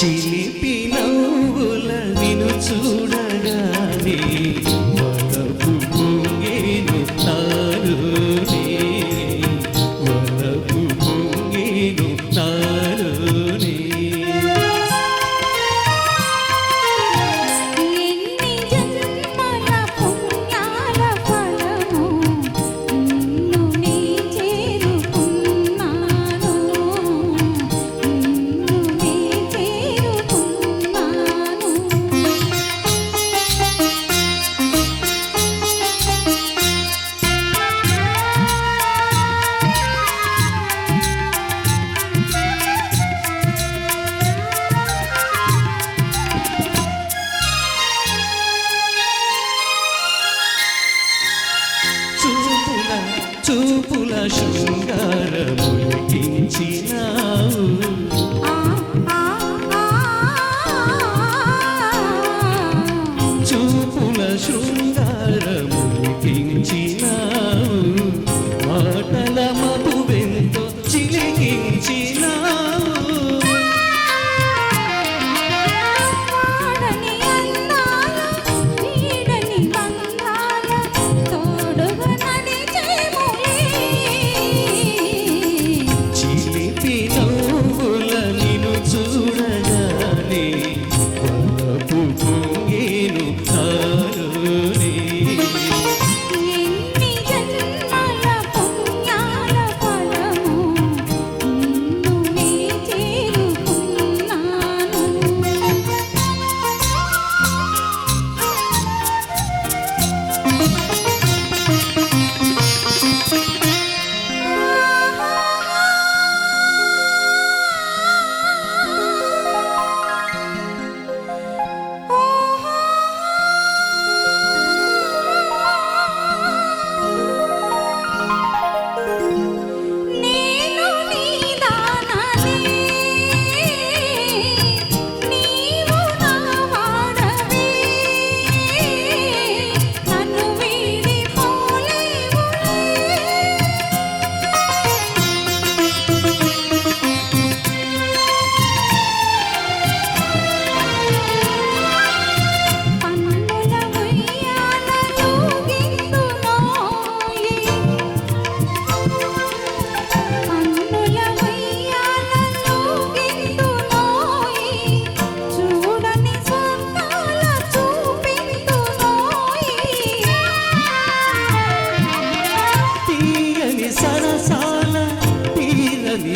చిలిపి నవ్వుల విను చూడగానే Jesús.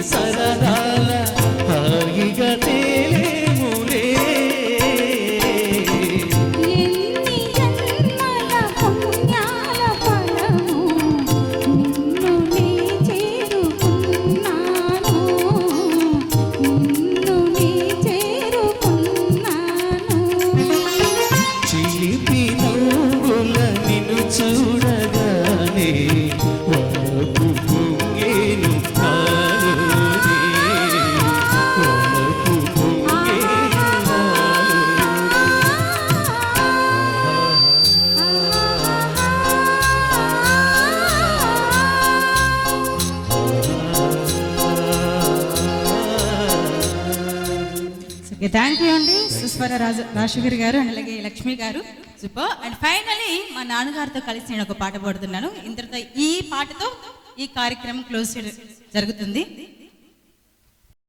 సరదాల థ్యాంక్ యూ అండి సుస్వర రాజ రాజశేఖర్ గారు అండ్ అలాగే లక్ష్మి గారు. సూపర్ అండ్ ఫైనలీ మా నాన్నగారితో కలిసి నేను ఒక పాట పాడుతున్నాను. ఇంతటితో ఈ పాటతో ఈ కార్యక్రమం క్లోజ్ జరుగుతుంది.